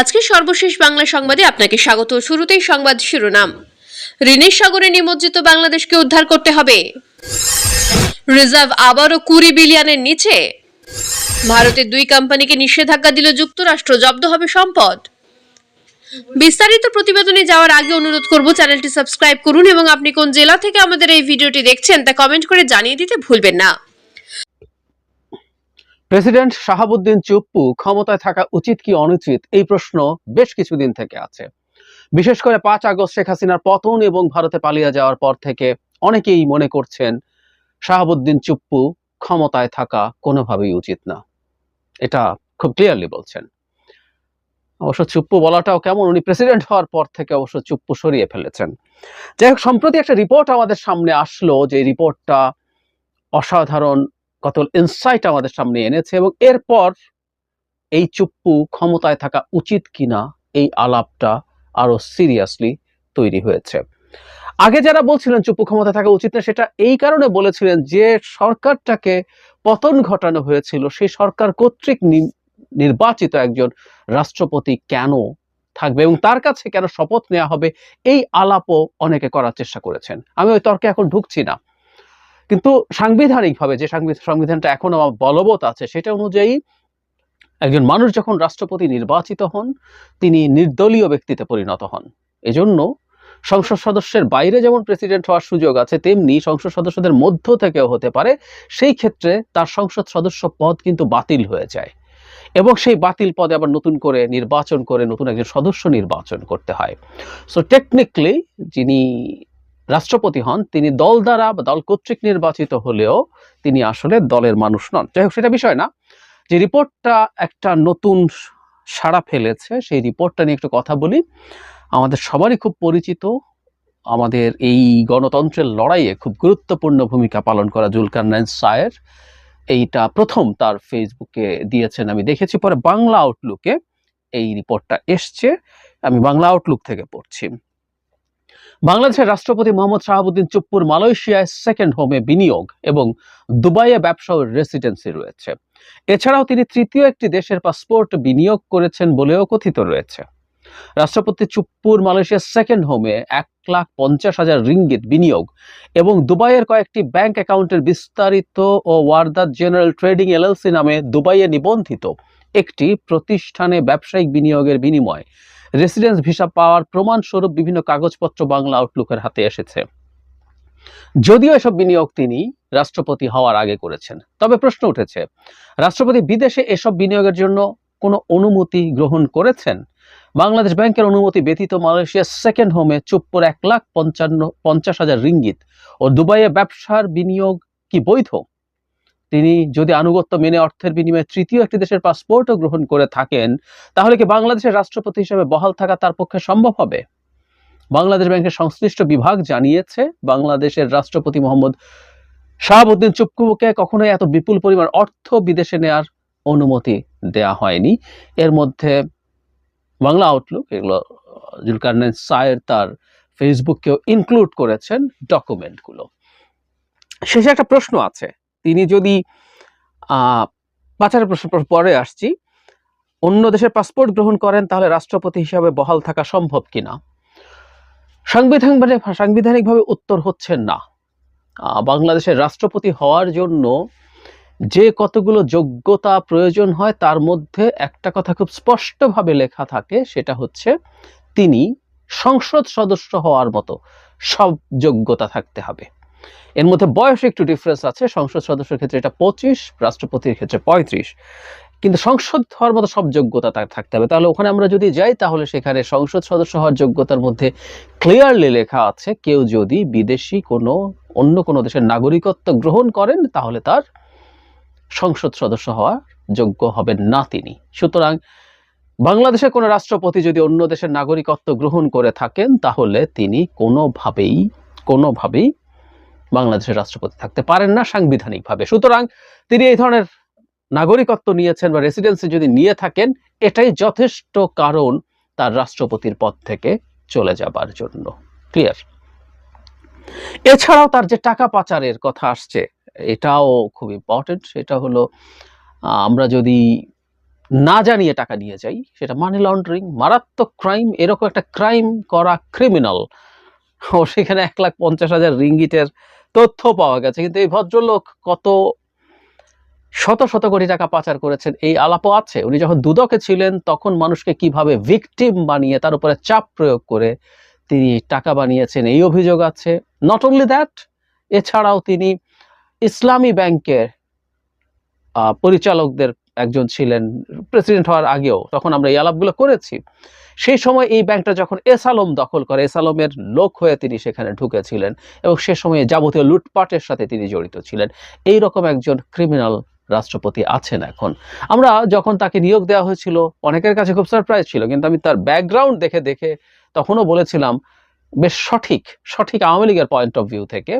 আজকে সর্বশেষ বাংলা সংবাদে আপনাকে স্বাগত। শুরুতেই সংবাদ শিরোনাম। ঋণের সাগরে নিমজ্জিত বাংলাদেশকে উদ্ধার করতে হবে। রিজার্ভ আবারও কুড়ি বিলিয়নের নিচে। ভারতের দুই কোম্পানিকে নিষেধাজ্ঞা দিল যুক্তরাষ্ট্র, জব্দ হবে সম্পদ। বিস্তারিত প্রতিবেদনে যাওয়ার আগে অনুরোধ করব, চ্যানেলটি সাবস্ক্রাইব করুন এবং আপনি কোন জেলা থেকে আমাদের এই ভিডিওটি দেখছেন তা কমেন্ট করে জানিয়ে দিতে ভুলবেন না। প্রেসিডেন্ট শাহাবুদ্দিন চুপ্পু ক্ষমতায় থাকা উচিত কি অনুচিত? এই প্রশ্ন বেশ কিছুদিন থেকে আছে। বিশেষ করে পাঁচ আগস্ট শেখ হাসিনার পতন এবং ভারতে পালিয়ে যাওয়ার পর থেকে অনেকেই মনে করছেন শাহাবুদ্দিন চুপ্পু ক্ষমতায় থাকা কোনোভাবেই উচিত না। এটা খুব ক্লিয়ারলি বলছেন। অবশ্য চুপ্পু বলাটাও কেমন? উনি প্রেসিডেন্ট হওয়ার পর থেকে অবশ্য চুপ্পু সরিয়ে ফেলেছেন। যাই হোক, সম্প্রতি একটা রিপোর্ট আমাদের সামনে আসলো যে রিপোর্টটা অসাধারণ কত ইনসাইট আমাদের সামনে এনেছে এবং এরপর এই চুপ্পু ক্ষমতায় থাকা উচিত কিনা এই আলাপটা আরও সিরিয়াসলি তৈরি হয়েছে। আগে যারা বলছিলেন চুপ্পু ক্ষমতায় থাকা উচিত না, সেটা এই কারণে বলেছিলেন যে সরকারটাকে পতন ঘটানো হয়েছিল সেই সরকার কর্তৃক নির্বাচিত একজন রাষ্ট্রপতি কেন থাকবে এবং তার কাছে কেন শপথ নেওয়া হবে, এই আলাপও অনেকে করার চেষ্টা করেছেন। আমি ওই তর্কে এখন ঢুকছি না। কিন্তু সাংবিধানিকভাবে যে সাংবিধান সংবিধানটা এখনও বলবৎ আছে, সেটা অনুযায়ী একজন মানুষ যখন রাষ্ট্রপতি নির্বাচিত হন, তিনি নির্দলীয় ব্যক্তিতে পরিণত হন। এজন্য সংসদ সদস্যের বাইরে যেমন প্রেসিডেন্ট হওয়ার সুযোগ আছে, তেমনি সংসদ সদস্যদের মধ্য থেকেও হতে পারে, সেই ক্ষেত্রে তার সংসদ সদস্য পদ কিন্তু বাতিল হয়ে যায়। এবং সেই বাতিল পদে আবার নতুন করে নির্বাচন করে নতুন একজন সদস্য নির্বাচন করতে হয়। সো টেকনিক্যালি যিনি রাষ্ট্রপতি হন, তিনি দল দ্বারা বা দল কর্তৃক নির্বাচিত হলেও তিনি আসলে দলের মানুষ নন। যাই হোক, সেটা বিষয় না। যে রিপোর্টটা একটা নতুন সাড়া ফেলেছে, সেই রিপোর্টটা নিয়ে একটু কথা বলি। আমাদের সবারই খুব পরিচিত, আমাদের এই গণতন্ত্রের লড়াইয়ে খুব গুরুত্বপূর্ণ ভূমিকা পালন করা জুলকার নাইন সায়ের। এইটা প্রথম তার ফেসবুকে দিয়েছেন, আমি দেখেছি। পরে বাংলা আউটলুকে এই রিপোর্টটা এসছে, আমি বাংলা আউটলুক থেকে পড়ছি। বাংলাদেশের রাষ্ট্রপতি মোহাম্মদ শাহাবুদ্দিন চুপ্পুর মালয়েশিয়ায় সেকেন্ড হোমে বিনিয়োগ এবং দুবাইয়ে ব্যবসা ও রেসিডেন্সি রয়েছে। এছাড়াও তিনি তৃতীয় একটি দেশের পাসপোর্ট বিনিয়োগ করেছেন বলেও কথিত রয়েছে। রাষ্ট্রপতি চুপ্পুর মালয়েশিয়ার সেকেন্ড হোমে এক লাখ পঞ্চাশ হাজার রিঙ্গিত বিনিয়োগ এবং দুবাইয়ের কয়েকটি ব্যাংক অ্যাকাউন্টের বিস্তারিত ও ওয়ার্দাত জেনারেল ট্রেডিং এলএলসি নামে দুবাইয়ে নিবন্ধিত একটি প্রতিষ্ঠানে ব্যবসায়িক বিনিয়োগের বিনিময় রেসিডেন্স ভিসা পাওয়ার প্রমাণস্বরূপ বিভিন্ন কাগজপত্র বাংলা আউটলুকের হাতে এসেছে। যদিও এসব বিনিয়োগ তিনি রাষ্ট্রপতি হওয়ার আগে করেছেন, তবে প্রশ্ন উঠেছে, রাষ্ট্রপতি বিদেশে এসব বিনিয়োগের জন্য কোনো অনুমতি গ্রহণ করেছেন? বাংলাদেশ ব্যাংকের অনুমতি ব্যতীত মালয়েশিয়ার সেকেন্ড হোমে চুপ্পুর এক লাখ পঞ্চান্ন, পঞ্চাশ হাজার রিঙ্গিত ও দুবাইয়ে ব্যবসার বিনিয়োগ কি বৈধ? তিনি যদি আনুগত্য মেনে অর্থের বিনিময়ে তৃতীয় একটি দেশের পাসপোর্টও গ্রহণ করে থাকেন, তাহলে কি বাংলাদেশের রাষ্ট্রপতি হিসেবে বহাল থাকা তার পক্ষে সম্ভব হবে? বাংলাদেশ ব্যাংকের সংশ্লিষ্ট বিভাগ জানিয়েছে, বাংলাদেশের রাষ্ট্রপতি মোহাম্মদ শাহাবুদ্দিন চুপ্পুকে কখনোই এত বিপুল পরিমাণ অর্থ বিদেশে নেয়ার অনুমতি দেয়া হয়নি। এর মধ্যে বাংলা আউটলুক এগুলো জুলকারনাইন সায়ের তার ফেসবুককেও ইনক্লুড করেছেন ডকুমেন্টগুলো শেষে একটা প্রশ্ন আছে। তিনি যদি পাচারের প্রশ্ন পরে আসছি, অন্য দেশের পাসপোর্ট গ্রহণ করেন তাহলে রাষ্ট্রপতি হিসাবে বহাল থাকা সম্ভব কিনা? সাংবিধানিক সাংবিধানিকভাবে উত্তর হচ্ছে না। বাংলাদেশের রাষ্ট্রপতি হওয়ার জন্য যে কতগুলো যোগ্যতা প্রয়োজন হয় তার মধ্যে একটা কথা খুব স্পষ্টভাবে লেখা থাকে, সেটা হচ্ছে তিনি সংসদ সদস্য হওয়ার মতো সব যোগ্যতা থাকতে হবে। এর মধ্যে বয়স একটু ডিফারেন্স আছে। সংসদ সদস্যের ক্ষেত্রে এটা পঁচিশ, রাষ্ট্রপতির ক্ষেত্রে পঁয়ত্রিশ। কিন্তু সংসদ হওয়ার মতো সব যোগ্যতা তার থাকতে হবে। তাহলে ওখানে আমরা যদি যাই, তাহলে সেখানে সংসদ সদস্য হওয়ার যোগ্যতার মধ্যে ক্লিয়ারলি লেখা আছে, কেউ যদি বিদেশি কোনো, অন্য কোনো দেশের নাগরিকত্ব গ্রহণ করেন, তাহলে তার সংসদ সদস্য হওয়ার যোগ্য হবেন না তিনি। সুতরাং বাংলাদেশের কোনো রাষ্ট্রপতি যদি অন্য দেশের নাগরিকত্ব গ্রহণ করে থাকেন, তাহলে তিনি কোনোভাবেই কোনোভাবেই বাংলাদেশের রাষ্ট্রপতি থাকতে পারেন না সাংবিধানিকভাবে। সুতরাং তিনি এই ধরনের নাগরিকত্ব নিয়েছেন বা রেসিডেন্সি যদি নিয়ে থাকেন, এটাই যথেষ্ট কারণ তার রাষ্ট্রপতির পদ থেকে চলে যাবার জন্য। ক্লিয়ার এছাড়াও তার যে টাকা পাচারের কথা আসছে, এটাও খুব ইম্পর্টেন্ট সেটা হলো আমরা যদি না জানিয়ে টাকা নিয়ে যাই, সেটা মানি লন্ডারিং মারাত্মক ক্রাইম এরকম একটা ক্রাইম করা ক্রিমিনাল ও সেখানে এক লাখ পঞ্চাশ হাজার রিঙ্গিটের তথ্য পাওয়া গেছে। কিন্তু এই ভদ্রলোক কত শত শত কোটি টাকা পাচার করেছেন, এই আলাপও আছে। উনি যখন দুদকে ছিলেন, তখন মানুষকে কীভাবে ভিকটিম বানিয়ে, তার উপরে চাপ প্রয়োগ করে তিনি টাকা বানিয়েছেন, এই অভিযোগ আছে। নট অনলি দ্যাট এছাড়াও তিনি ইসলামী ব্যাংকের পরিচালকদের একজন ছিলেন প্রেসিডেন্ট হওয়ার আগেও। তখন আমরা এই আলাপগুলো করেছি। সেই সময় এই ব্যাংকটা যখন এসালম দখল করে, এসালমের লোক হয়ে তিনি সেখানে ঢুকেছিলেন এবং সে সময়ে যাবতীয় লুটপাটের সাথে তিনি জড়িত ছিলেন। এই রকম একজন ক্রিমিনাল রাষ্ট্রপতি আছেন এখন। আমরা যখন তাকে নিয়োগ দেওয়া হয়েছিল, অনেকের কাছে খুব সারপ্রাইজ ছিল, কিন্তু আমি তার ব্যাকগ্রাউন্ড দেখে দেখে তখনও বলেছিলাম, বেশ সঠিক সঠিক আওয়ামী লীগের পয়েন্ট অফ ভিউ থেকে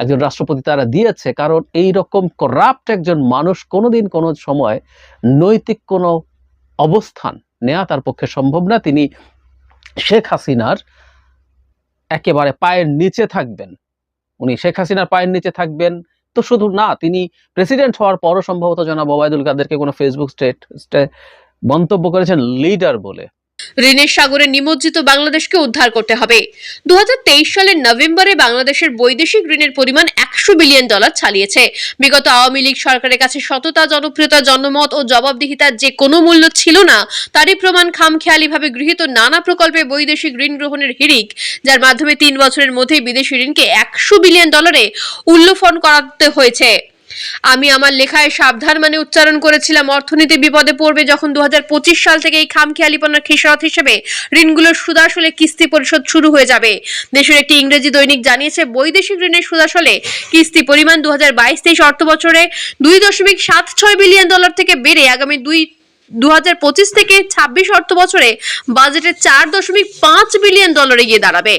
একজন রাষ্ট্রপতি তারা দিয়েছে, কারণ এই রকম করাপ্ট একজন মানুষ কোনোদিন কোনো সময় নৈতিক কোনো অবস্থান নেওয়া তার পক্ষে সম্ভব না। তিনি শেখ হাসিনার একেবারে পায়ের নিচে থাকবেন। উনি শেখ হাসিনার পায়ের নিচে থাকবেন। তো শুধু না, তিনি প্রেসিডেন্ট হওয়ার পরও সম্ভবত জনাব ওবায়দুল কাদেরকে কোনো ফেসবুক স্টেট মন্তব্য করেছেন লিডার বলে। ঋণের সাগরে নিমজ্জিত বাংলাদেশকে উদ্ধার করতে হবে। দু সালের নভেম্বরে বাংলাদেশের বৈদেশিক ঋণের পরিমাণ একশো বিলিয়ন ডলার ছাড়িয়েছে। বিগত আওয়ামী লীগ সরকারের কাছে সততা, জনপ্রিয়তা, জনমত ও জবাবদিহিতার যে কোনো মূল্য ছিল না, তারই প্রমাণ খামখেয়ালিভাবে গৃহীত নানা প্রকল্পে বৈদেশিক ঋণ গ্রহণের হিড়িক, যার মাধ্যমে তিন বছরের মধ্যেই বিদেশি ঋণকে একশো বিলিয়ন ডলারে উল্লফন করাতে হয়েছে। আমি আমার লেখায় সাবধান মানে উচ্চারণ করেছিলাম। অর্থনীতি বিপদে পড়বে যখন দু হাজার পঁচিশ সাল থেকে এই খামখেয়ালিপনার খেসারত হিসেবে ঋণগুলোর সুদাসলে কিস্তি পরিশোধ শুরু হয়ে যাবে। দেশের একটি ইংরেজি দৈনিক জানিয়েছে, বৈদেশিক ঋণের সুদাসলে কিস্তি পরিমাণ দু হাজার বাইশ তেইশ অর্থ বছরে দুই দশমিক সাত ছয় বিলিয়ন ডলার থেকে বেড়ে আগামী দুই দু থেকে ছাব্বিশ অর্থ বছরে বাজেটে চার দশমিক পাঁচ বিলিয়ন ডলারে গিয়ে দাঁড়াবে।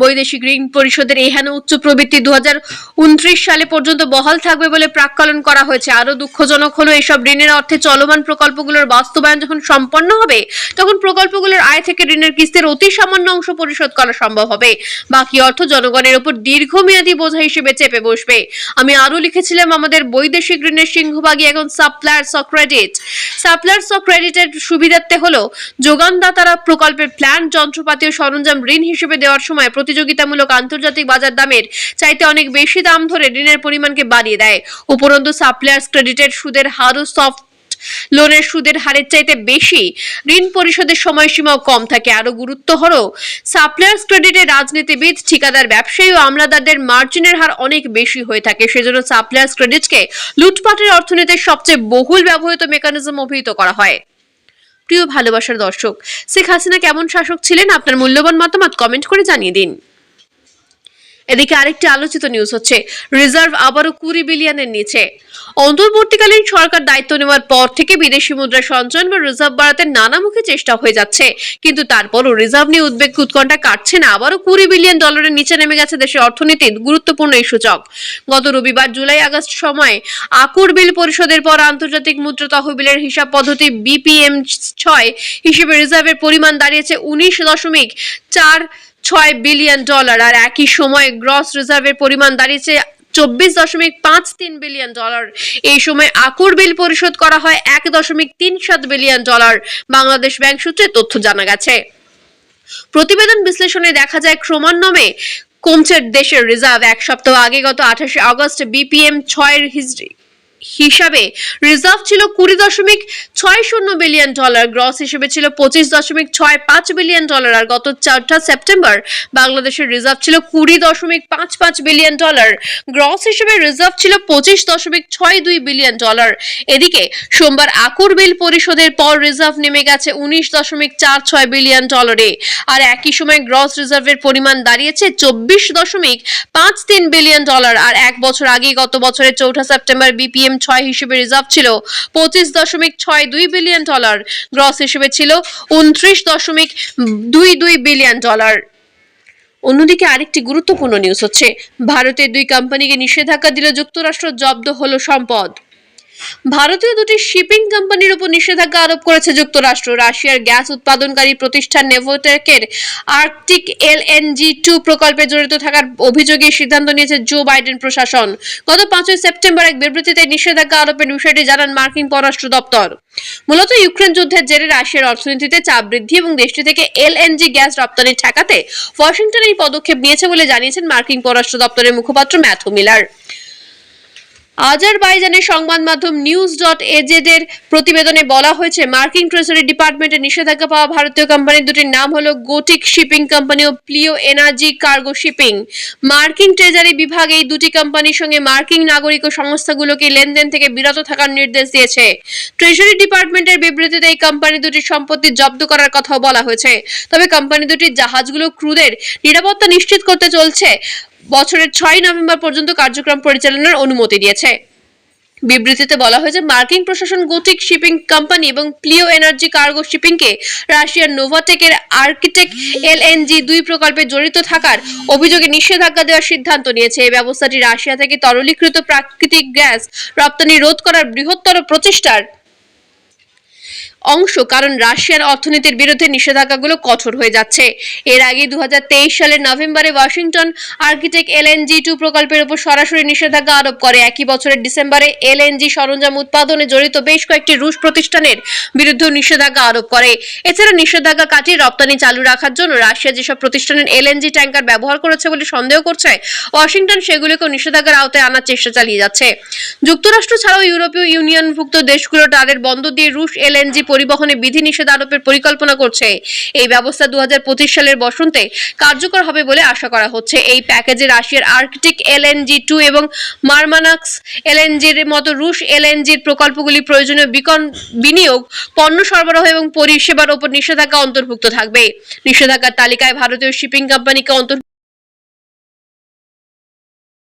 বৈদেশিক ঋণ পরিশোধের এহেন উচ্চ প্রবৃত্তি দু হাজার উনত্রিশ সালে পর্যন্ত বহাল থাকবে বলে প্রাক্কলন করা হয়েছে। আরও দুঃখজনক হলো এসব ঋণের অর্থে চলমান প্রকল্পগুলোর বাস্তবায়ন যখন সম্পন্ন হবে, তখন প্রকল্পগুলোর আয় থেকে ঋণের কিস্তির অতি সামান্য অংশ পরিশোধ করা সম্ভব হবে। বাকি অর্থ জনগণের উপর দীর্ঘমেয়াদী বোঝা হিসেবে চেপে বসবে। আমি আরও লিখেছিলাম আমাদের বৈদেশিক ঋণের সিংহভাগই এখন suppliers of credit. Suppliers of ক্রেডিটের সুবিধার্থে হলো, যোগানদাতারা প্রকল্পের প্ল্যান, যন্ত্রপাতি ও সরঞ্জাম ঋণ হিসেবে দেওয়ার সময় প্রতিযোগিতামূলক আন্তর্জাতিক বাজার দামের চাইতে অনেক বেশি দাম ধরে ঋণের পরিমাণকে বাড়িয়ে দেয়। উপরন্তু সাপ্লায়ার্স ক্রেডিটের সুদের হারও সফট লোনের সুদের হারের চাইতে বেশি। ঋণ পরিশোধের সময়সীমাও কম থাকে। আরও গুরুত্ব হলো সাপ্লায়ার্স ক্রেডিটের রাজনীতিবিদ, ঠিকাদার, ব্যবসায়ী ও আমলাদারদের মার্জিনের হার অনেক বেশি হয়ে থাকে। সেজন্য সাপ্লায়ার্স ক্রেডিটকে লুটপাটের অর্থনীতির সবচেয়ে বহুল ব্যবহৃত মেকানিজম অভিহিত করা হয়। প্রিয় ভালোবাসার দর্শক, শেখ হাসিনা কেমন শাসক ছিলেন? আপনার মূল্যবান মতামত কমেন্ট করে জানিয়ে দিন। এদিকে আরেকটি আলোচিত নিউজ হচ্ছে রিজার্ভ আবারও কুড়ি বিলিয়নের নিচে। অন্তর্বর্তীকালীন সরকার দায়িত্ব নেওয়ার পর থেকে বিদেশি মুদ্রা সঞ্চয়ন বা রিজার্ভ বাড়াতে নানামুখী চেষ্টা হয়ে যাচ্ছে। কিন্তু তারপরও রিজার্ভ নিয়ে উদ্বেগ উৎকণ্ঠা কাটছে না, আবারও কুড়ি বিলিয়ন ডলারের নিচে নেমে গেছে দেশের অর্থনীতির গুরুত্বপূর্ণ এই সূচক। গত রবিবার জুলাই আগস্ট সময় আকুর বিল পরিশোধের পর আন্তর্জাতিক মুদ্রা তহবিলের হিসাব পদ্ধতি বিপিএম ছয় হিসেবে রিজার্ভের পরিমাণ দাঁড়িয়েছে উনিশ দশমিক চার ছয় বিলিয়ন ডলার। আর একই সময় গ্রস রিজার্ভের পরিমাণ দাঁড়িয়েছে চব্বিশ দশমিক পাঁচ তিন বিলিয়ন ডলার। এই সময় আকুর বিল পরিশোধ করা হয় এক দশমিক তিন সাত বিলিয়ন ডলার। বাংলাদেশ ব্যাংক সূত্রে তথ্য জানা গেছে। প্রতিবেদন বিশ্লেষণে দেখা যায়, ক্রমান্বয়ে কমছে দেশের রিজার্ভ। এক সপ্তাহ আগে গত আঠাশে আগস্ট বিপিএম ছয়ের হিস্ট্রি। হিসাবে রিজার্ভ ছিল কুড়ি দশমিক ছয় শূন্য বিলিয়ন ডলার গ্রস হিসেবে ছিল পঁচিশ দশমিক ছয় পাঁচ বিলিয়ন ডলার আর গত চৌঠা সেপ্টেম্বর বাংলাদেশের রিজার্ভ ছিল কুড়ি দশমিক পাঁচ পাঁচ বিলিয়ন ডলার গ্রস হিসেবে রিজার্ভ ছিল পঁচিশ দশমিক ছয় দুই বিলিয়ন ডলার এদিকে সোমবার আকুর বিল পরিশোধের পর রিজার্ভ নেমে গেছে উনিশ দশমিক চার ছয় বিলিয়ন ডলারে আর একই সময় গ্রস রিজার্ভের পরিমাণ দাঁড়িয়েছে চব্বিশ দশমিক পাঁচ তিন বিলিয়ন ডলার আর এক বছর আগে গত বছরের চৌঠা সেপ্টেম্বর বিপিএম ছয় হিসেবে রিজার্ভ ছিল, পঁচিশ দশমিক ছয় দুই বিলিয়ন ডলার। গ্রস হিসেবে ছিল উনত্রিশ দশমিক দুই দুই বিলিয়ন ডলার। অন্যদিকে আরেকটি গুরুত্বপূর্ণ নিউজ হচ্ছে ভারতের দুই কোম্পানিকে নিষেধাজ্ঞা দিল যুক্তরাষ্ট্র জব্দ হলো সম্পদ। ভারতীয় দুটি শিপিং কোম্পানির উপর নিষেধাজ্ঞা আরোপ করেছে যুক্তরাষ্ট্র। রাশিয়ার গ্যাস উৎপাদনকারী প্রতিষ্ঠান নেভোটেকের আর্কটিক এলএনজি টু প্রকল্পে জড়িত থাকার অভিযোগে সিদ্ধান্ত নিয়েছে জো বাইডেন প্রশাসন। গত পাঁচই সেপ্টেম্বর এক বিবৃতিতে নিষেধাজ্ঞা আরোপের বিষয়টি জানান মার্কিন পররাষ্ট্র দপ্তর। মূলত ইউক্রেন যুদ্ধের জেরে রাশিয়ার অর্থনীতিতে চাপ বৃদ্ধি এবং দেশটি থেকে এলএনজি গ্যাস রপ্তানি ঠেকাতে ওয়াশিংটন এই পদক্ষেপ নিয়েছে বলে জানিয়েছেন মার্কিন পররাষ্ট্র দপ্তরের মুখপাত্র ম্যাথু মিলার। আজারবাইজানের সংবাদ মাধ্যম নিউজ ডট এজেড এর প্রতিবেদনে বলা হয়েছে, মার্কিন ট্রেজারি ডিপার্টমেন্টের নিষেধাজ্ঞা পাওয়া ভারতীয় কোম্পানি দুটির নাম হলো গোটিক শিপিং কোম্পানি ও প্লিও এনার্জি কার্গো শিপিং। মার্কিন ট্রেজারি বিভাগ এই দুটি কোম্পানির সঙ্গে মার্কিন নাগরিক ও সংস্থাগুলোকে লেনদেন থেকে বিরত থাকার নির্দেশ দিয়েছে। ট্রেজারি ডিপার্টমেন্টের বিবৃতিতে এই কোম্পানি দুটির সম্পত্তি জব্দ করার কথাও বলা হয়েছে। তবে কোম্পানি দুটির জাহাজগুলো ক্রুদের নিরাপত্তা নিশ্চিত করতে চলছে। বছরের ছয় নভেম্বর পর্যন্ত কার্যক্রম পরিচালনার অনুমতি দিয়েছে। বিবৃতিতে বলা হয়েছে, মার্কিন প্রশাসন গতিক শিপিং কোম্পানি এবং প্লিও এনার্জি কার্গো শিপিংকে রাশিয়ার নোভাটেকের আর্কিটেক এলএনজি দুই প্রকল্পে জড়িত থাকার অভিযোগে নিষেধাজ্ঞা দেওয়ার সিদ্ধান্ত নিয়েছে। এই ব্যবস্থাটি রাশিয়া থেকে তরলীকৃত প্রাকৃতিক গ্যাস রপ্তানি রোধ করার বৃহত্তর প্রচেষ্টার অংশ, কারণ রাশিয়ার অর্থনীতির বিরুদ্ধে নিষেধাজ্ঞাগুলো কঠোর হয়ে যাচ্ছে। এর আগে দু সালের নভেম্বরে ওয়াশিংটন আর্কিটেক্ট এলএনজি টু প্রকল্পের উপর সরাসরি নিষেধাজ্ঞা আরোপ করে। একই বছরের ডিসেম্বরে এলএনজি সরঞ্জাম উৎপাদনে জড়িত বেশ কয়েকটি রুশ প্রতিষ্ঠানের বিরুদ্ধেও নিষেধাজ্ঞা আরোপ করে। এছাড়া নিষেধাজ্ঞা কাটিয়ে রপ্তানি চালু রাখার জন্য রাশিয়া যেসব প্রতিষ্ঠানের এলএনজি ট্যাঙ্কার ব্যবহার করেছে বলে সন্দেহ করছে, ওয়াশিংটন সেগুলোকেও নিষেধাজ্ঞার আওতায় আনার চেষ্টা চালিয়ে যাচ্ছে। যুক্তরাষ্ট্র ছাড়াও ইউরোপীয় ইউনিয়নভুক্ত দেশগুলো তাদের বন্ধ দিয়ে রুশ এলএনজি পরিবহনে বিধিনিষেধ আরোপের পরিকল্পনা করছে। এই ব্যবস্থা দু সালের বসন্তে কার্যকর হবে বলে আশা করা হচ্ছে। এই প্যাকেজে রাশিয়ার আর্কটিক এলএনজি টু এবং মারমানাক্স এলএনজির মতো রুশ এলএনজির প্রকল্পগুলি প্রয়োজনীয় বিনিয়োগ, পণ্য সরবরাহ এবং পরিষেবার ওপর নিষেধাজ্ঞা অন্তর্ভুক্ত থাকবে। নিষেধাজ্ঞার তালিকায় ভারতীয় শিপিং কোম্পানিকে অন্তর্ভুক্ত